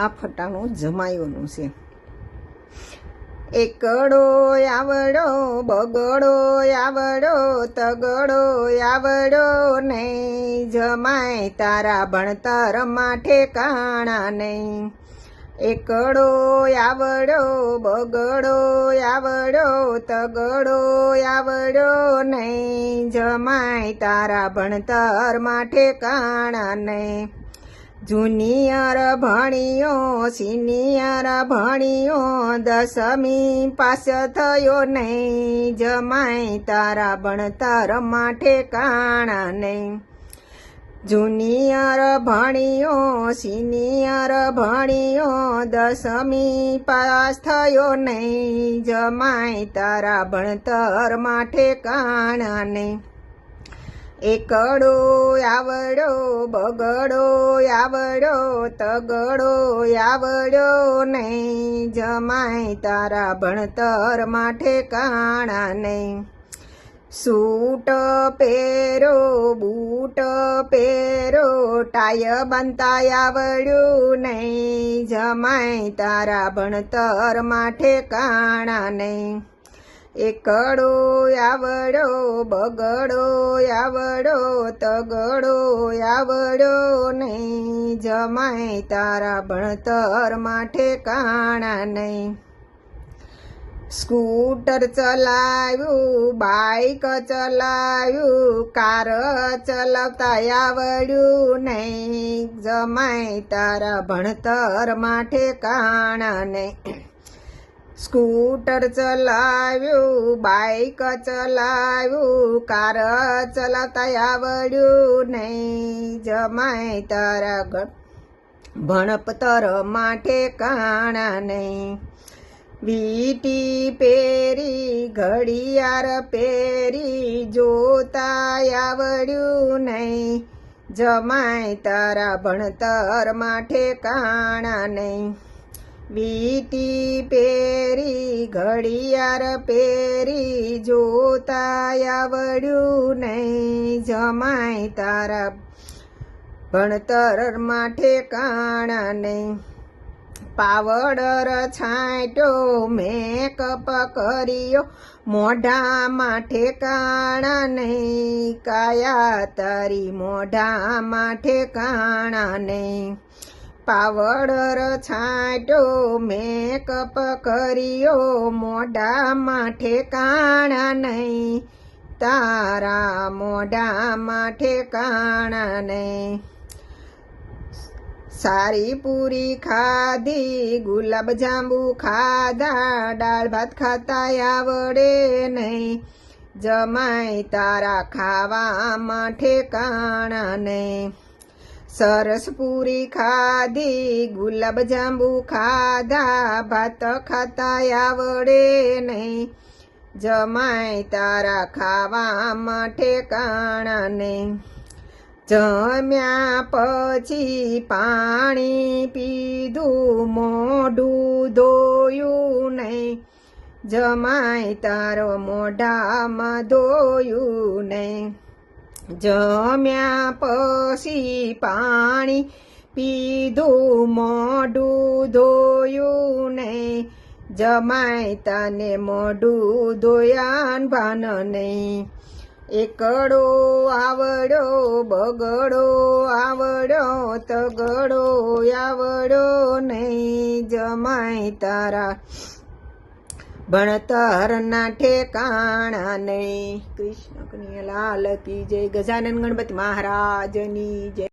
આ ફટાણું જમાયોનું છે. એકડો આવડો, બગડો આવડો, તગડો આવડો નહીં. જમાય તારા ભણતર માટે કાણા નહીં. એકડો આવડો, બગડો આવડો, તગડો આવડો નહીં. જમાય તારા ભણતર માટે કાણા નહીં. જુનિયર ભણ્યો સિનિયર ભણ્યો દસમી પાસ થયો નહીં. જમાય તારા ભણતર માટે કાણા નહીં. જુનિયર ભણ્યો સિનિયર ભણ્યો દસમી પાસ થયો નહીં. જમાય તારા ભણતર માટે કાણા નહીં. એકડો આવડો, બગડો આવડો, તગડો આવડો નહીં. જમાય તારા ભણતર માટે કાણા નહીં. સૂટ પહેરો, બૂટ પહેરો, ટાય બનતા આવડ્યું નહીં. જમાય તારા ભણતર માટે કાણા નહીં. એકડો આવડો, બગડો આવડો, તગડો આવડો નહીં. જમાય તારા ભણતર માટે કાણા નહીં. સ્કૂટર ચલાવ્યું, બાઈક ચલાવ્યું, કાર ચલાવતા આવડ્યું નહીં. જમાય તારા ભણતર માટે કાણા નહીં. સ્કૂટર ચલાવ્યું, બાઈક ચલાવ્યું, કાર ચલાવતા આવડ્યું નહીં જમાય તારા ભણતર માટે કાણા નહીં. વીટી પેરી ઘડિયાળ પેરી જોતા આવડ્યું નહીં. જમાય તારા ભણતર માટે કાણા નહીં. વીટી પેરી ઘડિયાર પેરી જોતા આવડ્યું નહીં જમાય તારા. ભણતર માટે કાણા નહીં પાવડર છાંટો મેકઅપ કર્યો, મોઢા માઠે કાણા નહીં, કાયા તારી મોઢામાં કાણા નહીં. પાવડર છાંટ્યો મેકઅપ કર્યો. મોઢામાં ઠેકાણા નહીં. તારા મોઢામાં ઠેકાણા નહીં. સારી પૂરી ખાધી, ગુલાબ જાંબુ ખાધા, દાળ ભાત ખાતા આવડે નહીં. જમાય તારા ખાવામાં ઠેકાણા નહીં. સરસ પૂરી ખાધી, ગુલાબ જાંબુ ખાધા, ભાત ખાતા આવડે નહીં. જમાય તારા ખાવામાં ઠેકાણા નહીં જમ્યા પછી પાણી પીધું, મોઢું ધોયું નહીં. જમાય તારો મોઢામાં ધોયું નહીં. જમ્યા પછી પાણી પીધું, મોઢું ધોયું નહીં જમાય તને મોઢું ધોયાન ભાન નહીં એકડો આવડો, બગડો આવડો, તગડો આવડો નહીં જમાય તારા ભણતરના ઠેકાણા નહીં. કૃષ્ણ કનૈયા લાલ કી જય. ગજાનન ગણપતિ મહારાજની જય.